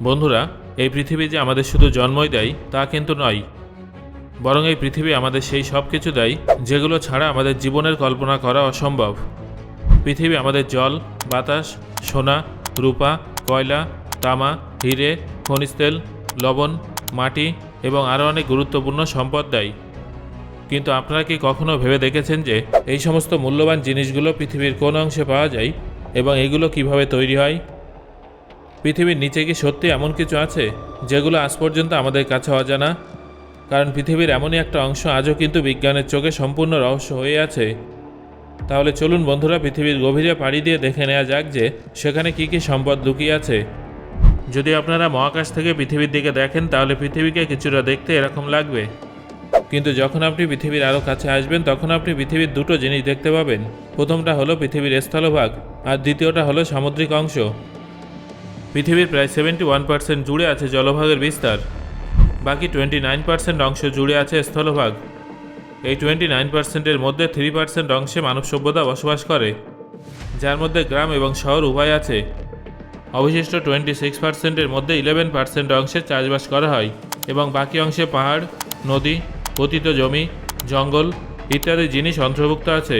বন্ধুরা, এই পৃথিবী যে আমাদের শুধু জন্মই দেয়, তা কিন্তু নয়। বরং এই পৃথিবী আমাদের সেই সব কিছু দেয়, যেগুলো ছাড়া আমাদের জীবনের কল্পনা করা অসম্ভব। পৃথিবী আমাদের জল, বাতাস, সোনা, রূপা, কয়লা, তামা, হিরে, খনিজ তেল, লবণ, মাটি এবং আরও অনেক গুরুত্বপূর্ণ সম্পদ দেয়। কিন্তু আপনারা কি কখনো ভেবে দেখেছেন যে এই সমস্ত মূল্যবান জিনিসগুলো পৃথিবীর কোন অংশে পাওয়া যায় এবং এগুলো কীভাবে তৈরি হয়? পৃথিবীর নিচে কি সত্যি এমন কিছু আছে, যেগুলো আজ পর্যন্ত আমাদের কাছে অজানা? কারণ পৃথিবীর এমনই একটা অংশ আজও কিন্তু বিজ্ঞানের চোখে সম্পূর্ণ রহস্য হয়ে আছে। তাহলে চলুন বন্ধুরা পৃথিবীর গভীরে পাড়ি দিয়ে দেখে নেওয়া যাক যে সেখানে কি কি সম্পদ লুকিয়ে আছে। যদি আপনারা মহাকাশ থেকে পৃথিবীর দিকে দেখেন, তাহলে পৃথিবীকে কিছুটা দেখতে এরকম লাগবে। কিন্তু যখন আপনি পৃথিবীর আরও কাছে আসবেন, তখন আপনি পৃথিবীর দুটো জিনিস দেখতে পাবেন। প্রথমটা হলো পৃথিবীর স্থলভাগ, আর দ্বিতীয়টা হলো সামুদ্রিক অংশ। পৃথিবীর প্রায় সেভেন্টি ওয়ান পার্সেন্ট জুড়ে আছে জলভাগের বিস্তার। বাকি টোয়েন্টি নাইন পার্সেন্ট অংশ জুড়ে আছে স্থলভাগ। এই টোয়েন্টি নাইন পার্সেন্টের মধ্যে থ্রি পার্সেন্ট অংশে মানব সভ্যতা বসবাস করে, যার মধ্যে গ্রাম এবং শহর উভয় আছে। অবশিষ্ট টোয়েন্টি সিক্স পার্সেন্টের মধ্যে ইলেভেন পার্সেন্ট অংশে চাষবাস করা হয় এবং বাকি অংশে পাহাড়, নদী পতিত জমি, জঙ্গল ইত্যাদি জিনিস অন্তর্ভুক্ত আছে।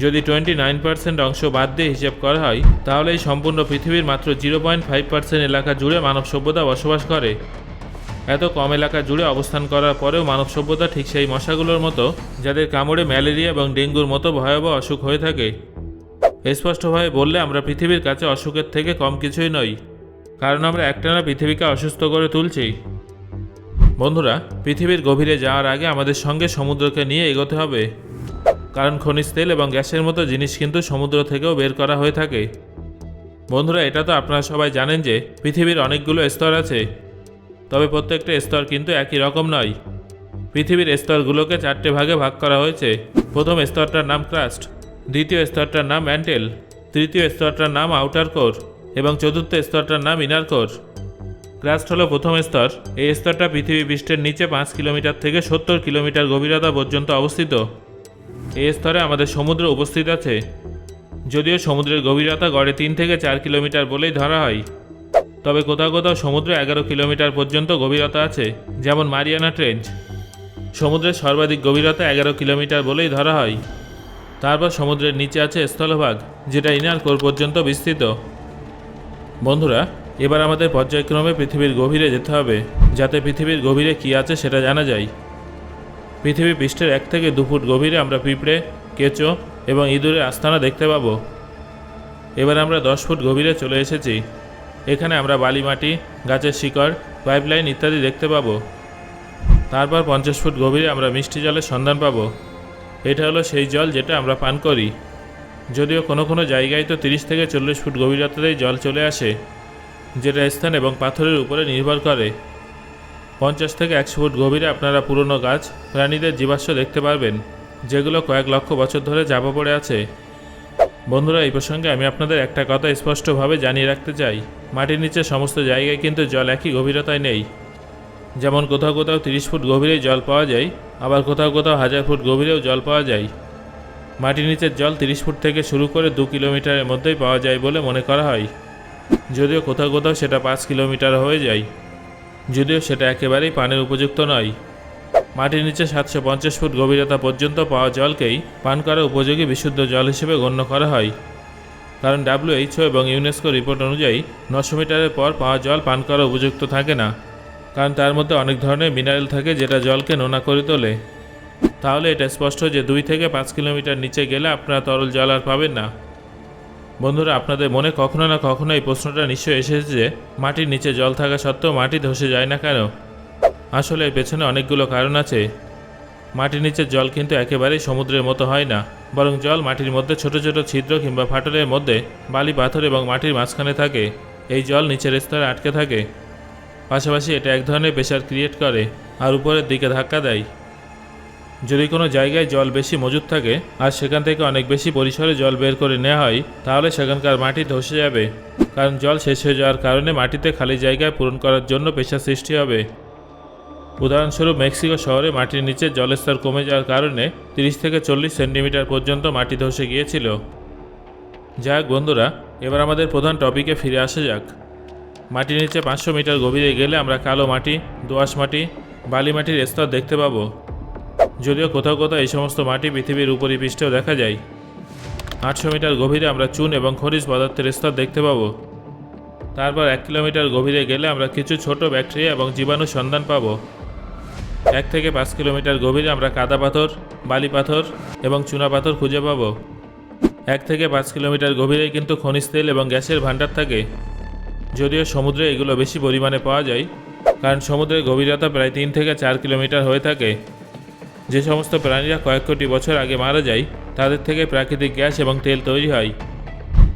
যদি টোয়েন্টি নাইন পার্সেন্ট অংশ বাদ দিয়ে হিসেব করা হয় তাহলে এই সম্পূর্ণ পৃথিবীর মাত্র জিরো পয়েন্ট ফাইভ পার্সেন্ট এলাকা জুড়ে মানব সভ্যতা বসবাস করে। এত কম এলাকা জুড়ে অবস্থান করার পরেও মানব সভ্যতা ঠিক সেই মশাগুলোর মতো, যাদের কামড়ে ম্যালেরিয়া এবং ডেঙ্গুর মতো ভয়াবহ অসুখ হয়ে থাকে। স্পষ্টভাবে বললে, আমরা পৃথিবীর কাছে অসুখের থেকে কম কিছুই নই, কারণ আমরা একটানা পৃথিবীকে অসুস্থ করে তুলছি। বন্ধুরা, পৃথিবীর গভীরে যাওয়ার আগে আমাদের সঙ্গে সমুদ্রকে নিয়ে এগোতে হবে। কারণ খনিজ তেল এবং গ্যাসের মতো জিনিস কিন্তু সমুদ্র থেকেও বের করা হয়ে থাকে। বন্ধুরা, এটা তো আপনারা সবাই জানেন যে পৃথিবীর অনেকগুলো স্তর আছে, তবে প্রত্যেকটা স্তর কিন্তু একই রকম নয়। পৃথিবীর স্তরগুলোকে চারটে ভাগে ভাগ করা হয়েছে। প্রথম স্তরটার নাম ক্রাস্ট, দ্বিতীয় স্তরটার নাম ম্যান্টেল তৃতীয় স্তরটার নাম আউটার কোর এবং চতুর্থ স্তরটার নাম ইনার কোর। ক্রাস্ট হলো প্রথম স্তর। এই স্তরটা পৃথিবী পৃষ্ঠের নিচে পাঁচ কিলোমিটার থেকে সত্তর কিলোমিটার গভীরতা পর্যন্ত অবস্থিত। এই স্তরে আমাদের সমুদ্র উপস্থিত আছে। যদিও সমুদ্রের গভীরতা গড়ে তিন থেকে চার কিলোমিটার বলেই ধরা হয়। তবে কোথাও কোথাও সমুদ্র এগারো কিলোমিটার পর্যন্ত গভীরতা আছে, যেমন মারিয়ানা ট্রেঞ্চ। সমুদ্রের সর্বাধিক গভীরতা এগারো কিলোমিটার বলেই ধরা হয়। তারপর সমুদ্রের নিচে আছে স্থলভাগ, যেটা ইনার কোর পর্যন্ত বিস্তৃত। বন্ধুরা, এবার আমাদের পর্যায়ক্রমে পৃথিবীর গভীরে যেতে হবে, যাতে পৃথিবীর গভীরে কী আছে সেটা জানা যায়। পৃথিবী পৃষ্ঠের এক থেকে দু ফুট গভীরে আমরা পিঁপড়ে, কেঁচো এবং ইঁদুরের আস্তানা দেখতে পাবো। এবার আমরা দশ ফুট গভীরে চলে এসেছি। এখানে আমরা বালি মাটি, গাছের শিকড়, পাইপলাইন ইত্যাদি দেখতে পাবো। তারপর পঞ্চাশ ফুট গভীরে আমরা মিষ্টি জলের সন্ধান পাবো। এটা হলো সেই জল যেটা আমরা পান করি। যদিও কোনো কোনো জায়গায় তো তিরিশ থেকে চল্লিশ ফুট গভীরতাতেই জল চলে আসে, যেটা স্থান এবং পাথরের উপরে নির্ভর করে। পঞ্চাশ থেকে একশো ফুট গভীরে আপনারা পুরনো গাছ, প্রাণীদের জীবাশ্ম দেখতে পারবেন, যেগুলো কয়েক লক্ষ বছর ধরে চাপা পড়ে আছে। বন্ধুরা, এই প্রসঙ্গে আমি আপনাদের একটা কথা স্পষ্টভাবে জানিয়ে রাখতে চাই। মাটির নিচে সমস্ত জায়গায় কিন্তু জল একই গভীরতায় নেই। যেমন কোথাও কোথাও তিরিশ ফুট গভীরেই জল পাওয়া যায়, আবার কোথাও কোথাও হাজার ফুট গভীরেও জল পাওয়া যায়। মাটির নিচের জল তিরিশ ফুট থেকে শুরু করে দু কিলোমিটারের মধ্যেই পাওয়া যায় বলে মনে করা হয়। যদিও কোথাও কোথাও সেটা পাঁচ কিলোমিটার হয়ে যায়। যদিও সেটা একেবারেই পানের উপযুক্ত নয়। মাটির নিচে সাতশো পঞ্চাশ ফুট গভীরতা পর্যন্ত পাওয়া জলকেই পান করা উপযোগী বিশুদ্ধ জল হিসেবে গণ্য করা হয়। কারণ ডাব্লিউএইচও এবং ইউনেস্কো রিপোর্ট অনুযায়ী নশো মিটারের পর পাওয়া জল পান করা উপযুক্ত থাকে না, কারণ তার মধ্যে অনেক ধরনের মিনারেল থাকে যেটা জলকে নোনা করে তোলে। তাহলে এটা স্পষ্ট যে দুই থেকে পাঁচ কিলোমিটার নিচে গেলে আপনারা তরল জল আর পাবেন না। বন্ধুরা, আপনাদের মনে কখনো না কখনো এই প্রশ্নটা নিশ্চয়ই এসেছে যে, মাটির নিচে জল থাকা সত্ত্বেও মাটি ধসে যায় না কেন? আসলে এর পেছনে অনেকগুলো কারণ আছে। মাটির নিচের জল কিন্তু একেবারেই সমুদ্রের মতো হয় না। বরং জল মাটির মধ্যে ছোট ছোট ছিদ্র কিংবা ফাটলের মধ্যে বালি, পাথর এবং মাটির মাঝখানে থাকে। এই জল নিচের স্তরে আটকে থাকে। পাশাপাশি এটা এক ধরনের প্রেশার ক্রিয়েট করে আর উপরের দিকে ধাক্কা দেয়। যদি কোনো জায়গায় জল বেশি মজুদ থাকে আর সেখান থেকে অনেক বেশি পরিসরে জল বের করে নেওয়া হয়, তাহলে সেখানকার মাটি ধসে যাবে। কারণ জল শেষ হয়ে যাওয়ার কারণে মাটিতে খালি জায়গায় পূরণ করার জন্য প্রেশার সৃষ্টি হবে। উদাহরণস্বরূপ, মেক্সিকো শহরে মাটির নিচে জলের স্তর কমে যাওয়ার কারণে তিরিশ থেকে চল্লিশ সেন্টিমিটার পর্যন্ত মাটি ধসে গিয়েছিল। যাক বন্ধুরা, এবার আমাদের প্রধান টপিকে ফিরে আসা যাক। মাটির নিচে পাঁচশো মিটার গভীরে গেলে আমরা কালো মাটি, দোআঁশ মাটি, বালি মাটির স্তর দেখতে পাবো। যদিও কোথাও কোথাও এই সমস্ত মাটি পৃথিবীর উপরিপৃষ্ঠেও দেখা যায়। আটশো মিটার গভীরে আমরা চুন এবং খনিজ পদার্থের স্তর দেখতে পাবো। তারপর এক কিলোমিটার গভীরে গেলে আমরা কিছু ছোট ব্যাকটেরিয়া এবং জীবাণু সন্ধান পাবো। এক থেকে পাঁচ কিলোমিটার গভীরে আমরা কাদা পাথর, বালি পাথর এবং চুনা পাথর খুঁজে পাবো। এক থেকে পাঁচ কিলোমিটার গভীরে কিন্তু খনিজ তেল এবং গ্যাসের ভাণ্ডার থাকে। যদিও সমুদ্রে এগুলো বেশি পরিমাণে পাওয়া যায়, কারণ সমুদ্রের গভীরতা প্রায় তিন থেকে চার কিলোমিটার হয়ে থাকে। যে সমস্ত প্রাণীরা কয়েক কোটি বছর আগে মারা যায়, তাদের থেকে প্রাকৃতিক গ্যাস এবং তেল তৈরি হয়।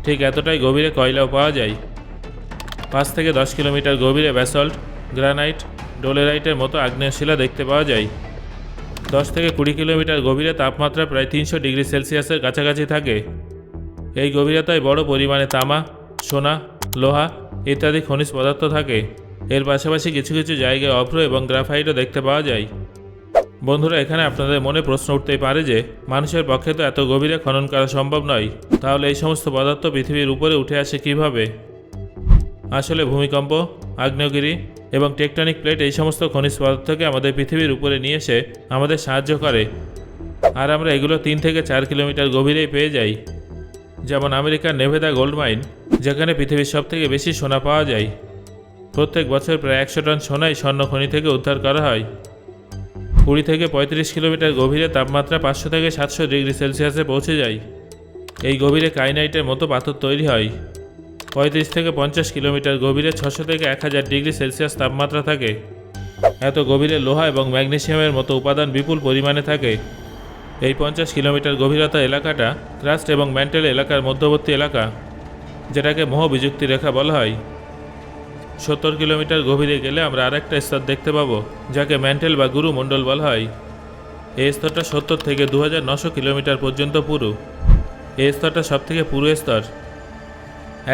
ঠিক এতটাই গভীরে কয়লাও পাওয়া যায়। পাঁচ থেকে দশ কিলোমিটার গভীরে ব্যাসল্ট, গ্রানাইট, ডোলেরাইটের মতো আগ্নেয়শিলা দেখতে পাওয়া যায়। দশ থেকে কুড়ি কিলোমিটার গভীরে তাপমাত্রা প্রায় তিনশো ডিগ্রি সেলসিয়াসের কাছাকাছি থাকে। এই গভীরতায় বড় পরিমাণে তামা, সোনা, লোহা ইত্যাদি খনিজ পদার্থ থাকে। এর পাশাপাশি কিছু কিছু জায়গায় অভ্র এবং গ্রাফাইটও দেখতে পাওয়া যায়। বন্ধুরা, এখানে আপনাদের মনে প্রশ্ন উঠতেই পারে যে, মানুষের পক্ষে তো এত গভীরে খনন করা সম্ভব নয়। তাহলে এই সমস্ত পদার্থ পৃথিবীর উপরে উঠে আসে কীভাবে? আসলে ভূমিকম্প, আগ্নেয়গিরি এবং টেকটনিক প্লেট এই সমস্ত খনিজ পদার্থকে আমাদের পৃথিবীর উপরে নিয়ে এসে আমাদের সাহায্য করে। আর আমরা এগুলো তিন থেকে চার কিলোমিটার গভীরেই পেয়ে যাই। যেমন আমেরিকার নেভেদা গোল্ড মাইন, যেখানে পৃথিবীর সব থেকে বেশি সোনা পাওয়া যায়। প্রত্যেক বছর প্রায় একশো টন সোনাই স্বর্ণ খনি থেকে উদ্ধার করা হয়। কুড়ি থেকে পঁয়ত্রিশ কিলোমিটার গভীরে তাপমাত্রা পাঁচশো থেকে সাতশো ডিগ্রি সেলসিয়াসে পৌঁছে যায়। এই গভীরে কাইনাইটের মতো পাথর তৈরি হয়। পঁয়ত্রিশ থেকে পঞ্চাশ কিলোমিটার গভীরে ছশো থেকে এক হাজার ডিগ্রি সেলসিয়াস তাপমাত্রা থাকে। এত গভীরে লোহা এবং ম্যাগনেসিয়ামের মতো উপাদান বিপুল পরিমাণে থাকে। এই পঞ্চাশ কিলোমিটার গভীরতা এলাকাটা ক্রাস্ট এবং ম্যান্টেল এলাকার মধ্যবর্তী এলাকা, যেটাকে মোহ বিযুক্তি রেখা বলা হয়। সত্তর কিলোমিটার গভীরে গেলে আমরা আরেকটা স্তর দেখতে পাবো, যাকে ম্যান্টেল বা গুরু মণ্ডল বলা হয়। এই স্তরটা সত্তর থেকে দু কিলোমিটার পর্যন্ত পুরু। এই স্তরটা সব থেকে পুরু স্তর।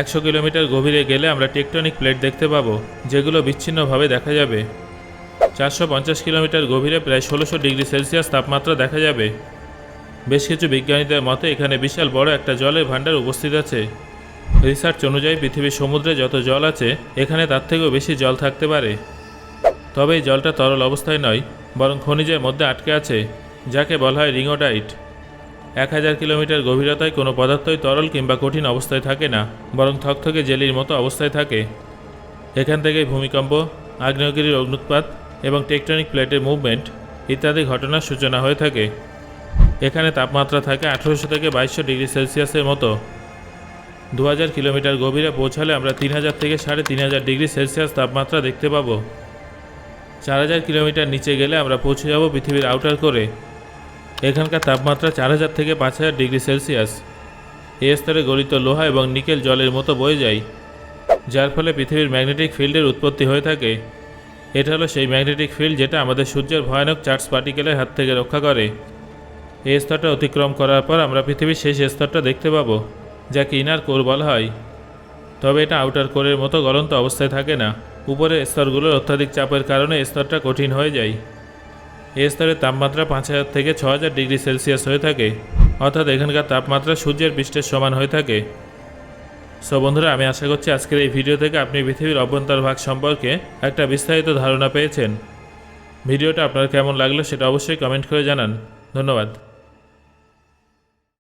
একশো কিলোমিটার গভীরে গেলে আমরা টেকটনিক প্লেট দেখতে পাবো, যেগুলো বিচ্ছিন্নভাবে দেখা যাবে। চারশো পঞ্চাশ কিলোমিটার গভীরে প্রায় ষোলোশো ডিগ্রি সেলসিয়াস তাপমাত্রা দেখা যাবে। বেশ কিছু বিজ্ঞানীদের মতে এখানে বিশাল বড় একটা জলের ভাণ্ডার উপস্থিত আছে। রিসার্চ অনুযায়ী পৃথিবীর সমুদ্রে যত জল আছে, এখানে তার থেকেও বেশি জল থাকতে পারে। তবে এই জলটা তরল অবস্থায় নয়, বরং খনিজের মধ্যে আটকে আছে, যাকে বলা হয় রিঙ্গোডাইট এক হাজার কিলোমিটার গভীরতায় কোনো পদার্থই তরল কিংবা কঠিন অবস্থায় থাকে না, বরং থকথকে জেলির মতো অবস্থায় থাকে। এখান থেকেই ভূমিকম্প, আগ্নেয়গিরির অগ্নুৎপাত এবং টেকটনিক প্লেটের মুভমেন্ট ইত্যাদি ঘটনার সূচনা হয়ে থাকে। এখানে তাপমাত্রা থাকে আঠেরোশো থেকে বাইশশো ডিগ্রি সেলসিয়াসের মতো। দু হাজার কিলোমিটার গভীরে পৌঁছালে আমরা তিন হাজার থেকে সাড়ে তিন হাজার ডিগ্রি সেলসিয়াস তাপমাত্রা দেখতে পাবো। চার হাজার কিলোমিটার নিচে গেলে আমরা পৌঁছে যাব পৃথিবীর আউটার করে এখানকার তাপমাত্রা চার হাজার থেকে পাঁচ হাজার ডিগ্রি সেলসিয়াস। এই স্তরে গলিত লোহা এবং নিকেল জলের মতো বয়ে যায়, যার ফলে পৃথিবীর ম্যাগনেটিক ফিল্ডের উৎপত্তি হয়ে থাকে। এটা হলো সেই ম্যাগনেটিক ফিল্ড যেটা আমাদের সূর্যের ভয়ানক চার্জ পার্টিকেলের হাত থেকে রক্ষা করে। এই স্তরটা অতিক্রম করার পর আমরা পৃথিবীর শেষ স্তরটা দেখতে পাবো। যাকে ইনার কোর বলা হয়, তবে এটা আউটার কোরের মতো গলন্ত অবস্থায় থাকে না। উপরের স্তরগুলোর অত্যাধিক চাপের কারণে স্তরটা কঠিন হয়ে যায়। এই স্তরের তাপমাত্রা পাঁচ হাজার থেকে ছ হাজার ডিগ্রি সেলসিয়াস হয়ে থাকে, অর্থাৎ এখানকার তাপমাত্রা সূর্যের পৃষ্ঠের সমান হয়ে থাকে। সো বন্ধুরা, আমি আশা করছি আজকের এই ভিডিও থেকে আপনি পৃথিবীর অভ্যন্তর ভাগ সম্পর্কে একটা বিস্তারিত ধারণা পেয়েছেন। ভিডিওটা আপনার কেমন লাগল সেটা অবশ্যই কমেন্ট করে জানান। ধন্যবাদ।